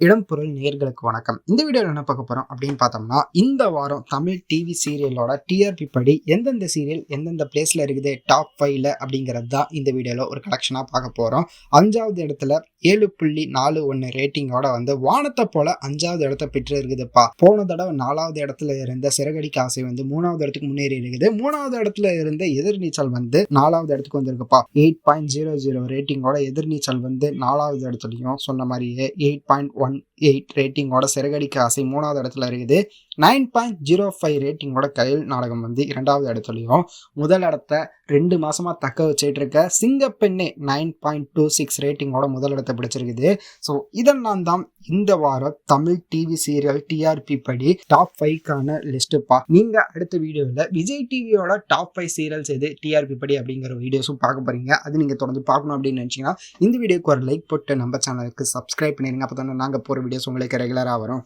இடம் பொருள் நேர்களுக்கு வணக்கம். இந்த வீடியோவில் என்ன பார்க்க போகிறோம் அப்படின்னு பார்த்தோம்னா இந்த வாரம் தமிழ் டிவி சீரியலோட டிஆர்பி படி எந்தெந்த சீரியல் எந்தெந்த பிளேஸில் இருக்குது டாப் ஃபைவ்ல அப்படிங்கிறது தான் இந்த வீடியோவில் ஒரு கலெக்ஷனாக பார்க்க போகிறோம் அஞ்சாவது இடத்துல ஏழு புள்ளி நாலு ஒன்று ரேட்டிங்கோட வந்து வானத்தை போல அஞ்சாவது இடத்த பெற்று இருக்குதுப்பா போன தடவை நாலாவது இடத்துல இருந்த சிறகடிக்க ஆசை வந்து மூணாவது இடத்துக்கு முன்னேறி இருக்குது. மூணாவது இடத்துல இருந்த எதிர்நீச்சல் வந்து நாலாவது இடத்துக்கு வந்திருக்குப்பா. எயிட் பாயிண்ட் ஜீரோ ஜீரோ ரேட்டிங்கோட எதிர்நீச்சல் வந்து நாலாவது இடத்துலையும் சொன்ன மாதிரியே எயிட் பாயிண்ட் ஒன் எயிட் ரேட்டிங்கோட சிறகடிக்க ஆசை மூணாவது இடத்துல இருக்குது. நைன் பாயிண்ட் ஜீரோ ஃபைவ் ரேட்டிங்கோட கையில் நாடகம் வந்து இரண்டாவது இடத்துலையும் முதல் இடத்த ரெண்டு மாசமா தக்க வச்சுட்டு இருக்க Singappenne nine point two six ரேட்டிங்கோட முதல் இடத்தை பிடிச்சிருக்குது. ஸோ இதெல்லாம் தான் இந்த வாரம் தமிழ் டிவி சீரியல் டிஆர்பி படி டாப் ஃபைவ்க்கான லிஸ்ட்டுப்பா நீங்க அடுத்த வீடியோவில் விஜய் டிவியோட டாப் ஃபைவ் சீரியல்ஸ் எது டிஆர்பி படி அப்படிங்கிற வீடியோஸும் பார்க்க போறீங்க. அது நீங்க தொடர்ந்து பார்க்கணும் அப்படின்னு நினச்சிங்கன்னா இந்த வீடியோக்கு ஒரு லைக் போட்டு நம்ம சேனலுக்கு சப்ஸ்கிரைப் பண்ணிடுங்க அப்போ தானே நாங்கள் போகிற வீடியோஸ் உங்களுக்கு ரெகுலராக வரும்.